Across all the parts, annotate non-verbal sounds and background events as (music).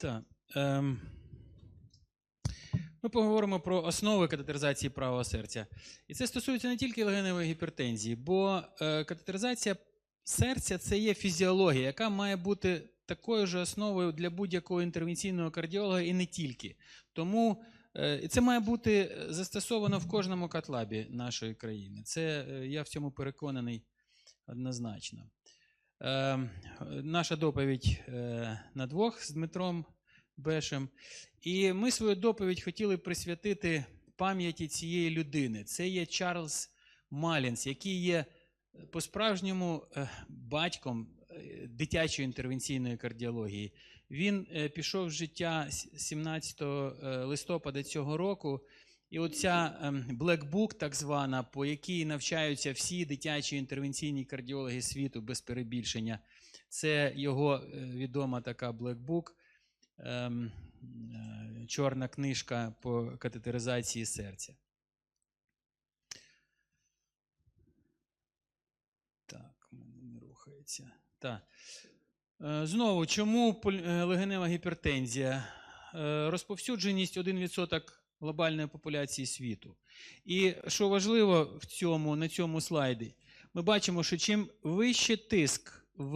Так. Ем, ми поговоримо про основи катетеризації правого серця. І це стосується не тільки легеневої гіпертензії, бо е, катетеризація серця це є фізіологія, яка має бути такою ж основою для будь-якого інтервенційного кардіолога і не тільки. Тому е, це має бути застосовано в кожному катлабі нашої країни. Це е, я в цьому переконаний однозначно. Е, наша доповідь е, на двох з Дмитром Бешем. І ми свою доповідь хотіли присвятити пам'яті цієї людини. Це є Чарльз Малінс, який є по-справжньому е, батьком е, дитячої інтервенційної кардіології. Він е, пішов з життя 17 е, листопада цього року. І оця ем, Black Book, так звана, по якій навчаються всі дитячі інтервенційні кардіологи світу без перебільшення, це його е, відома така Black Book, ем, е, чорна книжка по катетеризації серця. Так, мене не рухається. Так. Е, Знову, чому легенева гіпертензія? Розповсюдженість 1% глобальної популяції світу. І що важливо в цьому, на цьому слайді, ми бачимо, що чим вище тиск в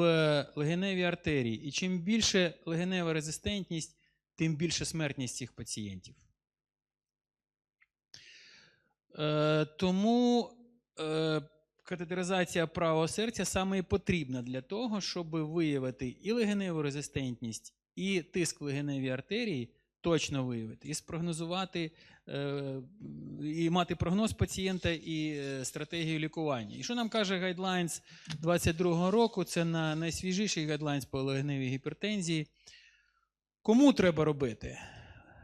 легеневій артерії і чим більше легенева резистентність, тим більше смертність цих пацієнтів. Е, тому е, катетеризація правого серця саме і потрібна для того, щоб виявити і легеневу резистентність, і тиск в легеневій артерії точно виявити, і спрогнозувати, е, і мати прогноз пацієнта і е, стратегію лікування. І що нам каже Guidelines 22 року? Це на найсвіжіший Guidelines по легеневій гіпертензії. Кому треба робити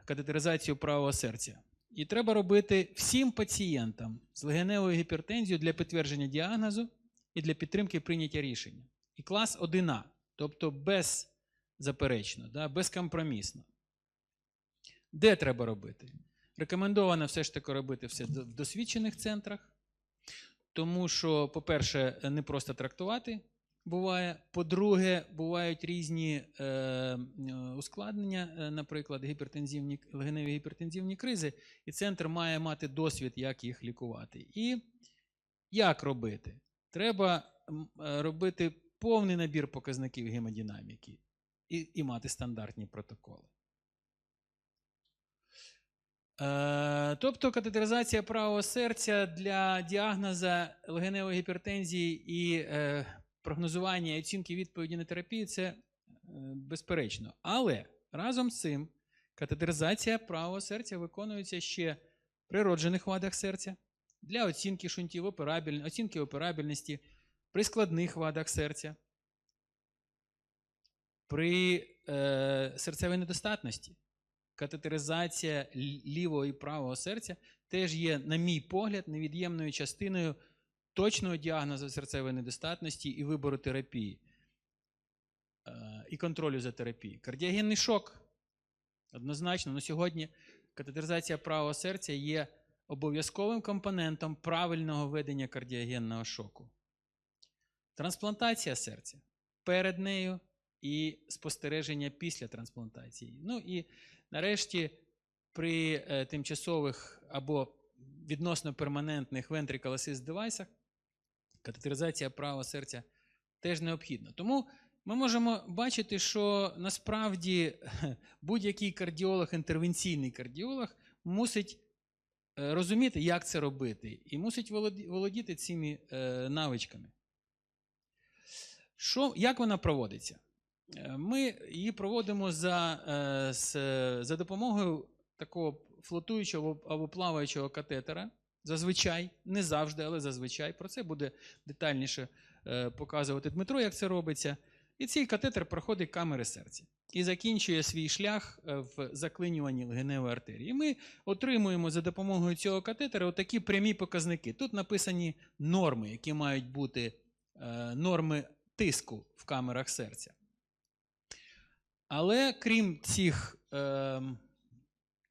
катетеризацію правого серця? І треба робити всім пацієнтам з легеневою гіпертензією для підтвердження діагнозу і для підтримки прийняття рішення. І клас 1А, тобто беззаперечно, да, безкомпромісно. Де треба робити? Рекомендовано все ж таки робити все в досвідчених центрах, тому що, по-перше, не просто трактувати буває. По-друге, бувають різні е, ускладнення, е, наприклад, гіпертензивні, легеневі гіпертензивні кризи, і центр має мати досвід, як їх лікувати. І як робити? Треба е, робити повний набір показників гемодинаміки і, і мати стандартні протоколи. Е, Тобто катетеризація правого серця для діагноза легеневої гіпертензії і е, прогнозування і оцінки відповіді на терапію це е, безперечно. Але разом з цим катетеризація правого серця виконується ще в природжених вадах серця для оцінки шунтів оцінки операбельності, при складних вадах серця, при серцевій недостатності. Катетеризація лівого і правого серця теж є, на мій погляд, невід'ємною частиною точного діагнозу серцевої недостатності і вибору терапії е, і контролю за терапією. Кардіогенний шок однозначно, на сьогодні катетеризація правого серця є обов'язковим компонентом правильного ведення кардіогенного шоку. Трансплантація серця перед нею і спостереження після трансплантації. Ну і нарешті при е, тимчасових або відносно перманентних ventricle assist девайсах катетеризація правого серця теж необхідна. Тому ми можемо бачити, що насправді (laughs) будь-який кардіолог, інтервенційний кардіолог мусить е, розуміти, як це робити, і мусить володіти цими е, навичками. Що, як вона проводиться? Е, Ми її проводимо за, е, за допомогою такого флотуючого або плаваючого катетера. Зазвичай, не завжди, але зазвичай. Про це буде детальніше е, показувати Дмитро, як це робиться. І цей катетер проходить камери серця і закінчує свій шлях в заклинюванні легеневої артерії. І ми отримуємо за допомогою цього катетера отакі прямі показники. Тут написані норми, які мають бути норми тиску в камерах серця. Але крім цих, е,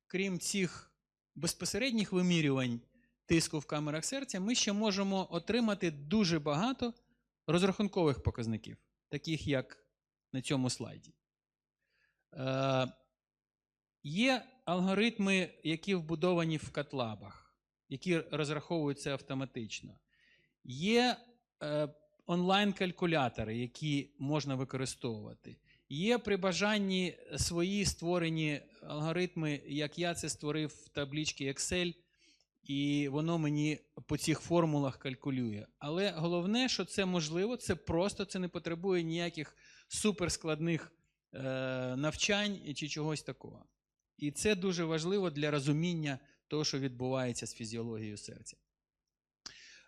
крім цих безпосередніх вимірювань тиску в камерах серця, ми ще можемо отримати дуже багато розрахункових показників, таких як на цьому слайді. Е, Є алгоритми, які вбудовані в катлабах, які розраховуються автоматично. Є е, онлайн-калькулятори, які можна використовувати. Є при бажанні свої створені алгоритми, як я це створив в табличці Excel, і воно мені по цих формулах калькулює. Але головне, що це можливо, це просто, це не потребує ніяких суперскладних е, навчань чи чогось такого. І це дуже важливо для розуміння того, що відбувається з фізіологією серця.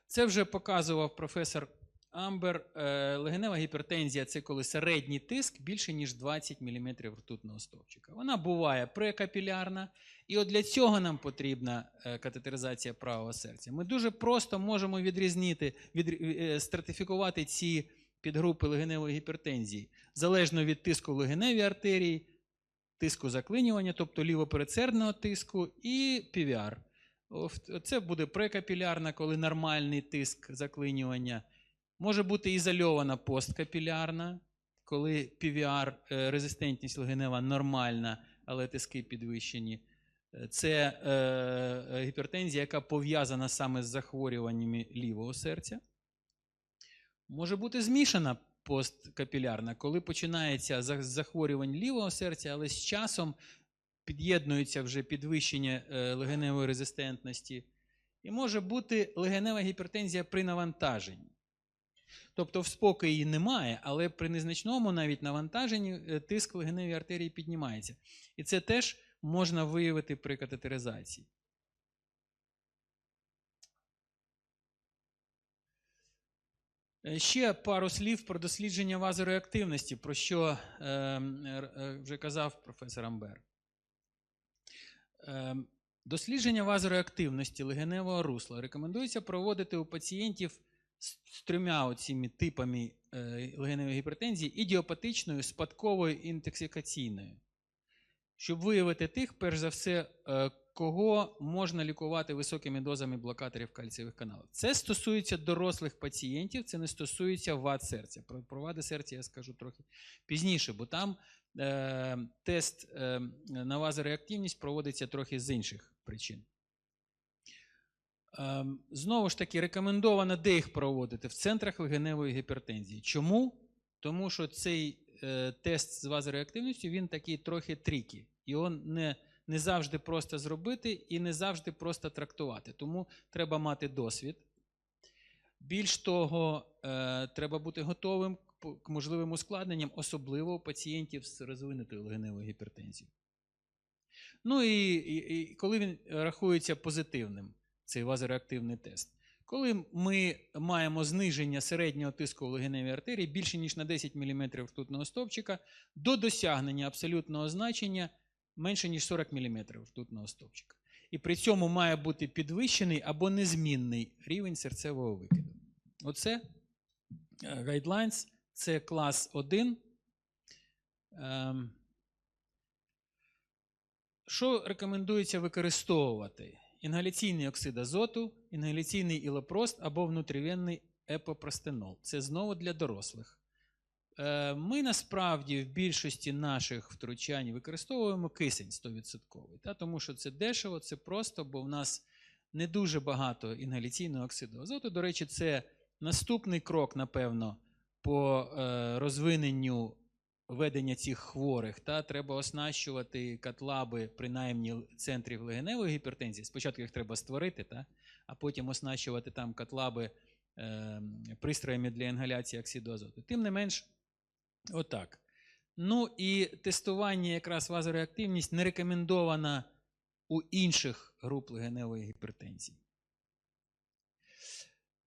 Це вже показував професор Амбер. Е, Легенева гіпертензія це коли середній тиск більше, ніж 20 мм ртутного стовпчика. Вона буває прекапілярна, і от для цього нам потрібна е, катетеризація правого серця. Ми дуже просто можемо відрізнити, від, е, стратифікувати ці підгрупи легеневої гіпертензії залежно від тиску в легеневій артерії, тиску заклинювання, тобто лівопередсердного тиску, і PVR. Це буде прекапілярна, коли нормальний тиск заклинювання. Може бути ізольована посткапілярна, коли PVR, е, резистентність легенева нормальна, але тиски підвищені. Е, Це е, гіпертензія, яка пов'язана саме з захворюваннями лівого серця. Може бути змішана посткапілярна, коли починається за- захворювань лівого серця, але з часом під'єднується вже підвищення е, легеневої резистентності. І може бути легенева гіпертензія при навантаженні. Тобто в спокої немає, але при незначному навіть навантаженні е, тиск в легеневій артерії піднімається. І це теж можна виявити при катетеризації. Е, Ще пару слів про дослідження вазореактивності, про що е, е, вже казав професор Амбер. Е, дослідження вазореактивності легеневого русла рекомендується проводити у пацієнтів з, трьома оціми типами е, легеневої гіпертензії: ідіопатичною, спадковою і інтоксикаційною. Щоб виявити тих, перш за все, е, кого можна лікувати високими дозами блокаторів кальцієвих каналів. Це стосується дорослих пацієнтів, це не стосується вад серця. Про вади серця я скажу трохи пізніше, бо там е, тест е, на вазореактивність проводиться трохи з інших причин. Е, знову ж таки, рекомендовано де їх проводити в центрах легеневої гіпертензії. Чому? Тому що цей е, тест з вазореактивністю він такий трохи трікі. Його не, не завжди просто зробити і не завжди просто трактувати. Тому треба мати досвід. Більш того, е, треба бути готовим к можливим ускладненням, особливо у пацієнтів з розвинутою легеневою гіпертензією. Ну і, і, і коли він рахується позитивним, цей вазореактивний тест. Коли ми маємо зниження середнього тиску в легеневій артерії більше ніж на 10 мм ртутного стовпчика, до досягнення абсолютного значення менше ніж 40 мм ртутного стовпчика. І при цьому має бути підвищений або незмінний рівень серцевого викиду. Оце е, guidelines, це клас 1. Ем, Що рекомендується використовувати? Інгаляційний оксид азоту, інгаляційний ілопрост або внутрівенний епопростенол. Це знову для дорослих. Е, Ми насправді в більшості наших втручань використовуємо кисень 100%, та, тому що це дешево, це просто, бо в нас не дуже багато інгаляційного оксиду азоту. До речі, це наступний крок, напевно, по е, розвиненню ведення цих хворих. Та, треба оснащувати катлаби, принаймні центрів легеневої гіпертензії. Спочатку їх треба створити, та, а потім оснащувати там катлаби е, пристроями для інгаляції оксиду азоту. Тим не менш, отак. Ну і тестування якраз вазореактивність не рекомендована у інших груп легеневої гіпертензії.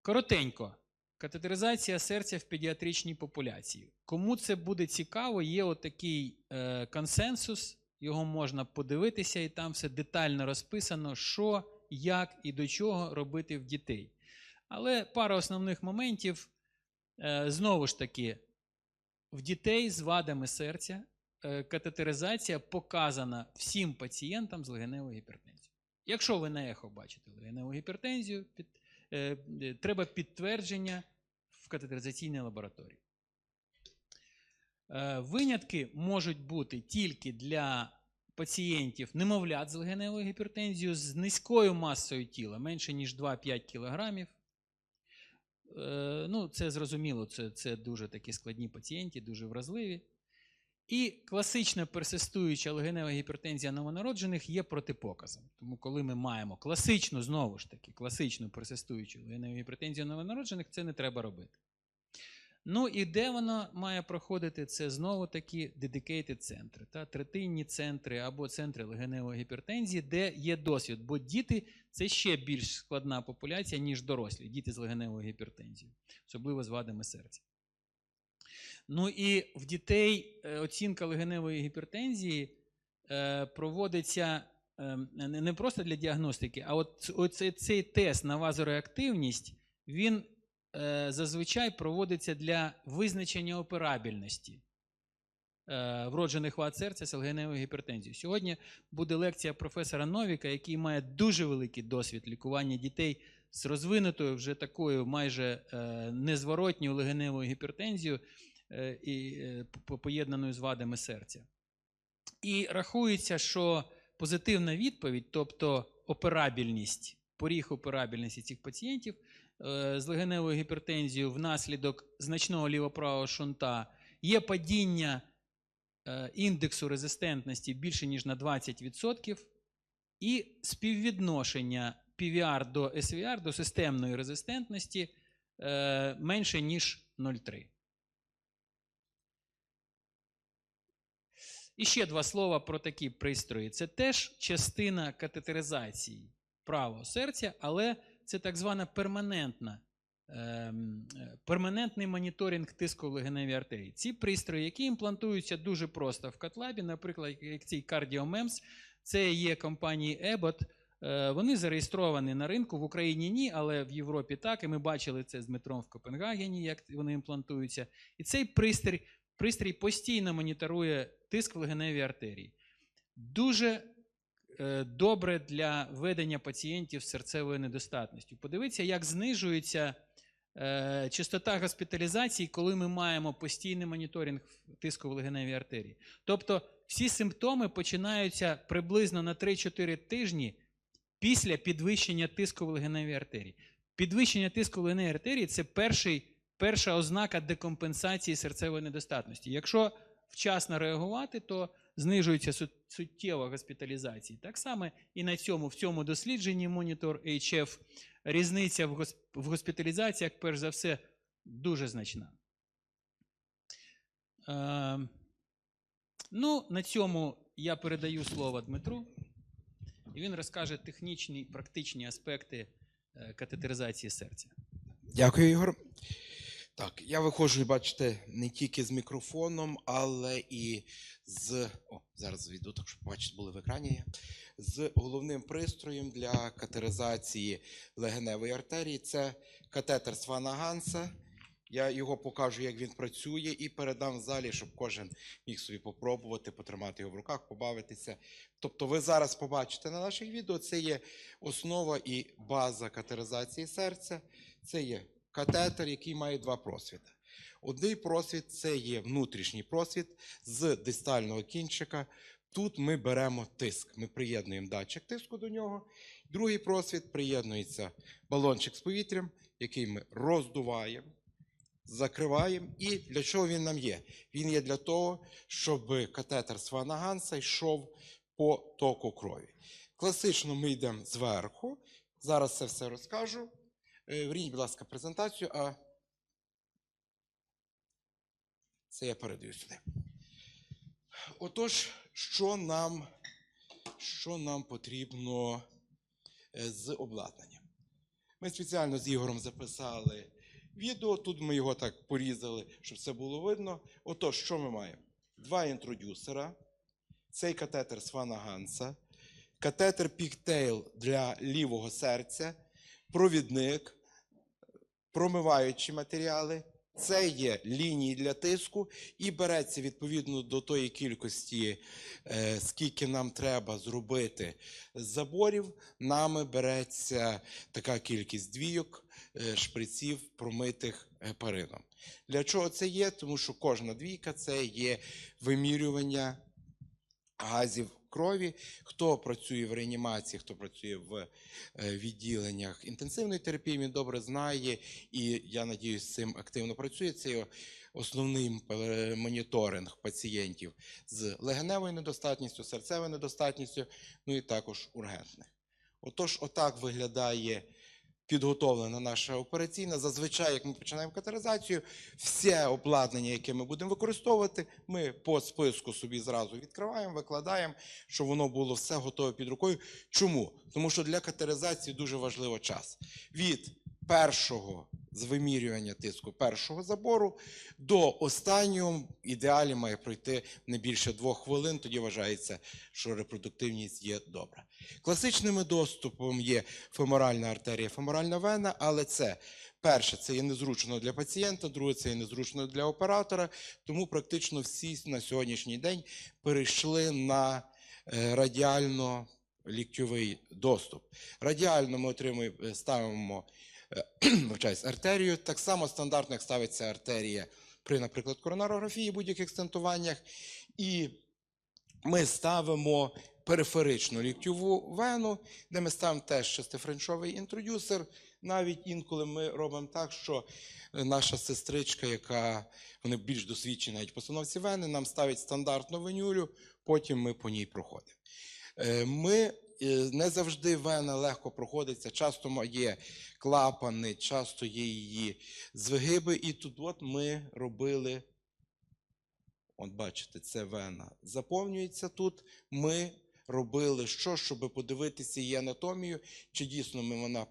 Коротенько. Катетеризація серця в педіатричній популяції. Кому це буде цікаво, є отакий е, консенсус, його можна подивитися, і там все детально розписано, що, як і до чого робити в дітей. Але пара основних моментів, е, знову ж таки, в дітей з вадами серця е, катетеризація показана всім пацієнтам з легеневою гіпертензією. Якщо ви на ехо бачите легеневу гіпертензію, під, е, е, треба підтвердження в катетеризаційній лабораторії. Е, Винятки можуть бути тільки для пацієнтів немовлят з легеневою гіпертензією з низькою масою тіла, менше ніж 2-5 кілограмів. Е, Ну, це зрозуміло, це, це дуже такі складні пацієнти, дуже вразливі. І класична персистуюча легенева гіпертензія новонароджених є протипоказом. Тому, коли ми маємо класичну, знову ж таки, класичну персистуючу легеневу гіпертензію новонароджених, це не треба робити. Ну і де вона має проходити? Це знову такі dedicated центри, та, третинні центри або центри легеневої гіпертензії, де є досвід. Бо діти це ще більш складна популяція, ніж дорослі, діти з легеневою гіпертензією, особливо з вадами серця. Ну і в дітей е, оцінка легеневої гіпертензії е, проводиться е, не просто для діагностики, а от оцей, цей тест на вазореактивність, він зазвичай проводиться для визначення операбельності вроджених вад серця з легеневою гіпертензією. Сьогодні буде лекція професора Новіка, який має дуже великий досвід лікування дітей з розвинутою вже такою майже незворотньою легеневою гіпертензією і е, поєднаною з вадами серця. І рахується, що позитивна відповідь, тобто операбельність, поріг операбельності цих пацієнтів е, з легеневою гіпертензією внаслідок значного лівоправого шунта є падіння е, індексу резистентності більше ніж на 20%, і співвідношення PVR до SVR, до системної резистентності е, менше ніж 0,3. І ще два слова про такі пристрої. Це теж частина катетеризації правого серця, але це так звана перманентна, е, перманентний моніторинг тиску в легеневій артерії. Ці пристрої, які імплантуються дуже просто в катлабі, наприклад, як цей CardioMEMS, це є компанії Abbott. Е, Вони зареєстровані на ринку в Україні ні, але в Європі так. І ми бачили це з метром в Копенгагені, як вони імплантуються. І цей пристрій, пристрій постійно моніторує тиск в легеневій артерії. Дуже е, добре для ведення пацієнтів з серцевою недостатністю. Подивіться, як знижується е, частота госпіталізації, коли ми маємо постійний моніторинг тиску в легеневій артерії. Тобто всі симптоми починаються приблизно на 3-4 тижні після підвищення тиску в легеневій артерії. Підвищення тиску в легеневій артерії це перший, перша ознака декомпенсації серцевої недостатності. Якщо вчасно реагувати, то знижується су- суттєво госпіталізації. Так само і на цьому, в цьому дослідженні монітор HF різниця в, госпіталізаціях, перш за все, дуже значна. Е, ну, на цьому я передаю слово Дмитру, і він розкаже технічні практичні аспекти е, катетеризації серця. Дякую, Ігор. Так, я виходжу, бачите, не тільки з мікрофоном, але і з. О, зараз відео, так щоб бачите, були в екрані. З головним пристроєм для катеризації легеневої артерії. Це катетер Свана Ганса. Я його покажу, як він працює, і передам в залі, щоб кожен міг собі попробувати, потримати його в руках, побавитися. Тобто, ви зараз побачите на наших відео, це є основа і база катеризації серця. Це є катетер, який має два просвіти. Один просвіт це є внутрішній просвіт з дистального кінчика. Тут ми беремо тиск. Ми приєднуємо датчик тиску до нього. Другий просвіт приєднується балончик з повітрям, який ми роздуваємо, закриваємо. І для чого він нам є? Він є для того, щоб катетер Свана Ганса йшов по току крові. Класично ми йдемо зверху. Зараз це все розкажу. Е, Верніть, будь ласка, презентацію, а це я передаю сюди. Отож, що нам, що нам потрібно е, з обладнанням? Ми спеціально з Ігорем записали відео. Тут ми його так порізали, щоб все було видно. Отож, що ми маємо? Два інтродюсера, цей катетер Свана Ганса, катетер Pigtail для лівого серця, провідник, промиваючі матеріали Це є лінії для тиску, і береться відповідно до тої кількості, е, скільки нам треба зробити заборів. Нами береться така кількість двійок, е, шприців, промитих гепарином. Для чого це є? Тому що кожна двійка це є вимірювання газів крові. Хто працює в реанімації, хто працює в е, відділеннях інтенсивної терапії, він добре знає, і я надіюсь, цим активно працює. Це основний моніторинг пацієнтів з легеневою недостатністю, серцевою недостатністю, ну і також ургентних. Отож, отак виглядає підготовлена наша операційна. Зазвичай, як ми починаємо катаризацію, все обладнання, яке ми будемо використовувати, ми по списку собі зразу відкриваємо, викладаємо, щоб воно було все готове під рукою. Чому? Тому що для катаризації дуже важливо час. Від першого з вимірювання тиску першого забору до останнього ідеалі має пройти не більше двох хвилин. Тоді вважається, що репродуктивність є добра. Класичним доступом є феморальна артерія, феморальна вена, але це перше, це є незручно для пацієнта, друге, це є незручно для оператора. Тому практично всі на сьогоднішній день перейшли на е, радіально ліктьовий доступ. Радіально ми отримуємо, е, ставимо (clears throat) артерію. Так само стандартно, як ставиться артерія при, наприклад, коронарографії, будь-яких стентуваннях. І ми ставимо периферичну ліктьову вену, де ми ставимо теж шестифренчовий інтродюсер. Навіть інколи ми робимо так, що наша сестричка, яка вони більш досвідчена навіть постановці вени, нам ставить стандартну венюлю, потім ми по ній проходимо. Е, Ми не завжди вена легко проходиться, часто є клапани, часто є її звигиби. І тут от ми робили, от бачите, це вена заповнюється тут. Ми робили що, щоб подивитися її анатомію, чи дійсно ми вона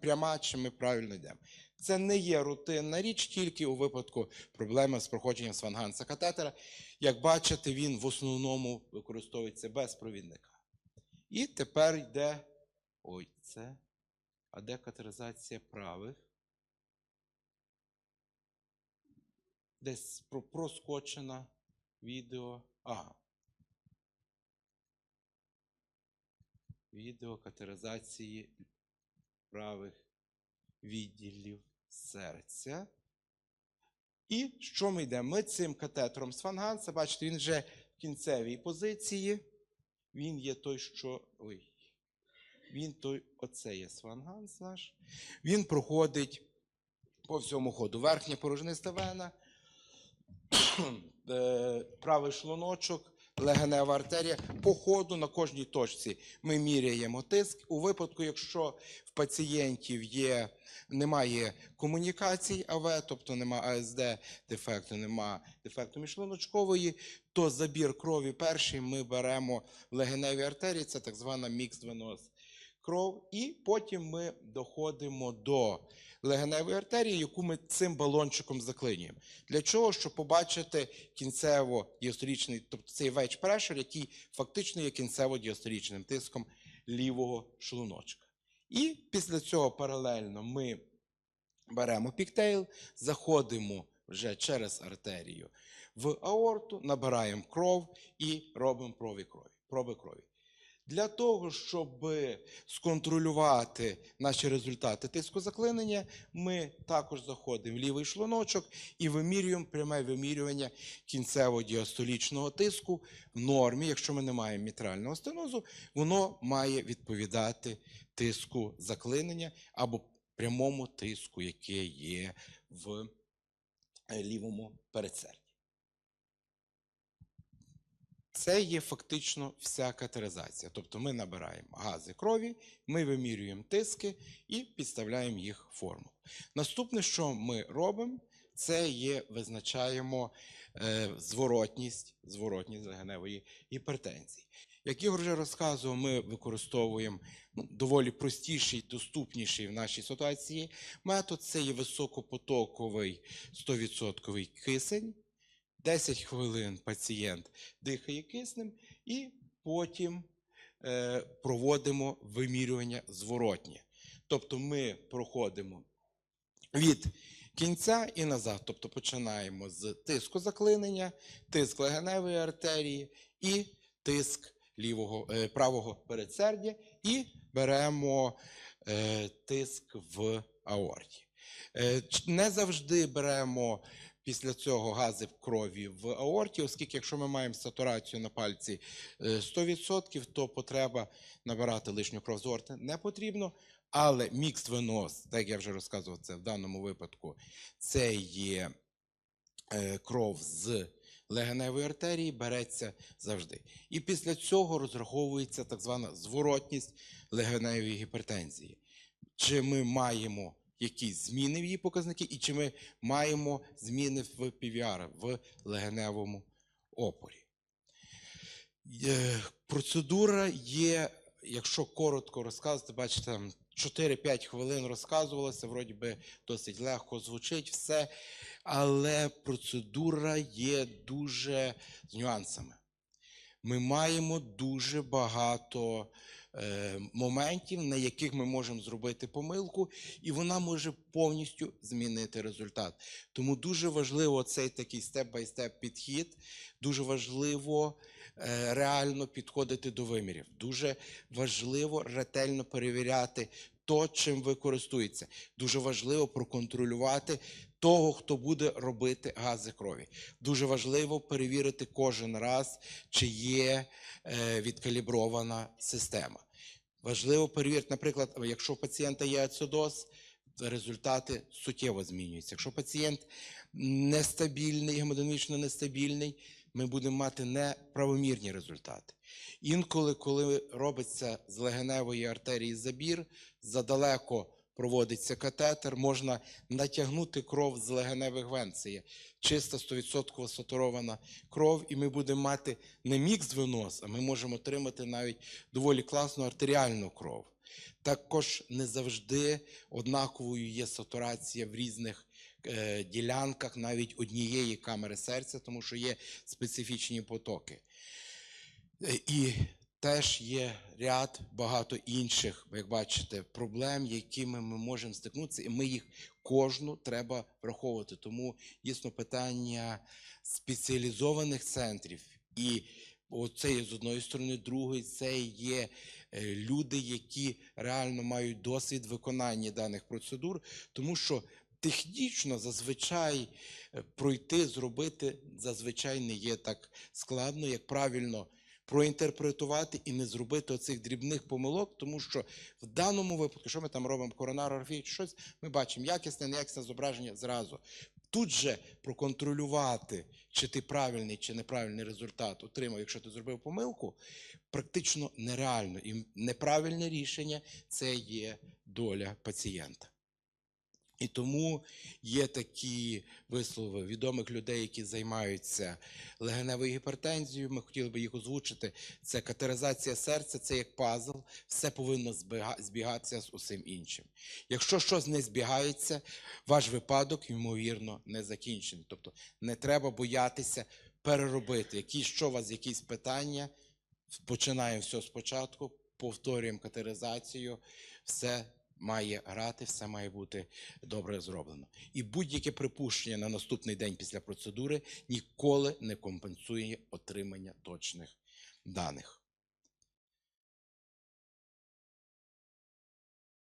пряма, чи ми правильно йдемо. Це не є рутинна річ, тільки у випадку проблеми з проходженням сванганса катетера. Як бачите, він в основному використовується без провідника. І тепер йде. Ой, це. А де катеризація правих? Десь про- проскочена відео. Ага. Відео катеризації правих відділів серця. І що ми йдемо? Ми цим катетером Сванганса, бачите, він вже в кінцевій позиції. Він є той, що. Ой. Він той, оце є сванганс наш. Він проходить по всьому ходу. Верхня порожниста вена, (clears throat) е, правий шлуночок, легенева артерія. По ходу на кожній точці ми міряємо тиск. У випадку, якщо в пацієнтів є, немає комунікацій АВ, тобто нема АСД дефекту, нема дефекту міжшлуночкової, то забір крові перший ми беремо в легеневій артерії, це так звана мікс веноз кров, і потім ми доходимо до легеневої артерії, яку ми цим балончиком заклинюємо. Для чого? Щоб побачити кінцево діасторічний, тобто цей веч прешер, який фактично є кінцево діасторічним тиском лівого шлуночка. І після цього паралельно ми беремо піктейл, заходимо вже через артерію в аорту, набираємо кров і робимо проби крові. Проби крові. Для того, щоб сконтролювати наші результати тиску заклинення, ми також заходимо в лівий шлуночок і вимірюємо пряме вимірювання кінцево діастолічного тиску в нормі. Якщо ми не маємо мітрального стенозу, воно має відповідати тиску заклинення або прямому тиску, який є в е, лівому передсерді. Це є фактично вся катеризація. Тобто ми набираємо гази крові, ми вимірюємо тиски і підставляємо їх форму. Наступне, що ми робимо, це є визначаємо е, зворотність, зворотність легеневої гіпертензії. Як Ігор вже розказував, ми використовуємо ну, доволі простіший, доступніший в нашій ситуації метод. Це є високопотоковий 100% кисень. 10 хвилин пацієнт дихає киснем, і потім е, проводимо вимірювання зворотнє. Тобто ми проходимо від кінця і назад. Тобто починаємо з тиску заклинення, тиск легеневої артерії і тиск лівого, е, правого передсердя, і беремо е, тиск в аорті. Е, не завжди беремо після цього гази в крові в аорті, оскільки якщо ми маємо сатурацію на пальці е, 100%, то потреба набирати лишню кров з аорти не потрібно. Але мікс венос, так я вже розказував це в даному випадку, це є е, кров з легеневої артерії, береться завжди. І після цього розраховується так звана зворотність легеневої гіпертензії. Чи ми маємо якісь зміни в її показники, і чи ми маємо зміни в PVR, в легеневому опорі. Е, Процедура є, якщо коротко розказувати, бачите, 4-5 хвилин розказувалося, вроді би досить легко звучить все, але процедура є дуже з нюансами. Ми маємо дуже багато моментів, на яких ми можемо зробити помилку, і вона може повністю змінити результат. Тому дуже важливо цей такий степ-бай-степ підхід. Дуже важливо е, реально підходити до вимірів. Дуже важливо ретельно перевіряти то, чим ви користуєтеся. Дуже важливо проконтролювати того, хто буде робити гази крові. Дуже важливо перевірити кожен раз, чи є е, відкалібрована система. Важливо перевірити, наприклад, якщо у пацієнта є ацидоз, результати суттєво змінюються. Якщо пацієнт нестабільний, гемодинамічно нестабільний, ми будемо мати неправомірні результати. Інколи, коли робиться з легеневої артерії забір, задалеко проводиться катетер, можна натягнути кров з легеневих вен. Це є чиста 100% сатурована кров, і ми будемо мати не мікс венос, а ми можемо отримати навіть доволі класну артеріальну кров. Також не завжди однаковою є сатурація в різних е, ділянках навіть однієї камери серця, тому що є специфічні потоки. Е, І теж є ряд багато інших, як бачите, проблем, якими ми можемо стикнутися, і ми їх кожну треба враховувати. Тому дійсно питання спеціалізованих центрів і Оце є з одної сторони, другої це є е, люди, які реально мають досвід виконання даних процедур, тому що технічно зазвичай е, пройти, зробити зазвичай не є так складно, як правильно проінтерпретувати і не зробити оцих дрібних помилок, тому що в даному випадку, що ми там робимо коронарографію чи щось, ми бачимо якісне, неякісне зображення зразу. Тут же проконтролювати, чи ти правильний чи неправильний результат отримав, якщо ти зробив помилку, практично нереально. І неправильне рішення це є доля пацієнта. І тому є такі вислови відомих людей, які займаються легеневою гіпертензією. Ми хотіли би їх озвучити. Це катеризація серця, це як пазл, все повинно збігатися з усім іншим. Якщо щось не збігається, ваш випадок, ймовірно, не закінчений. Тобто не треба боятися переробити. Які, що у вас якісь питання, починаємо все спочатку, повторюємо катеризацію, все має грати, все має бути добре зроблено. І будь-яке припущення на наступний день після процедури ніколи не компенсує отримання точних даних.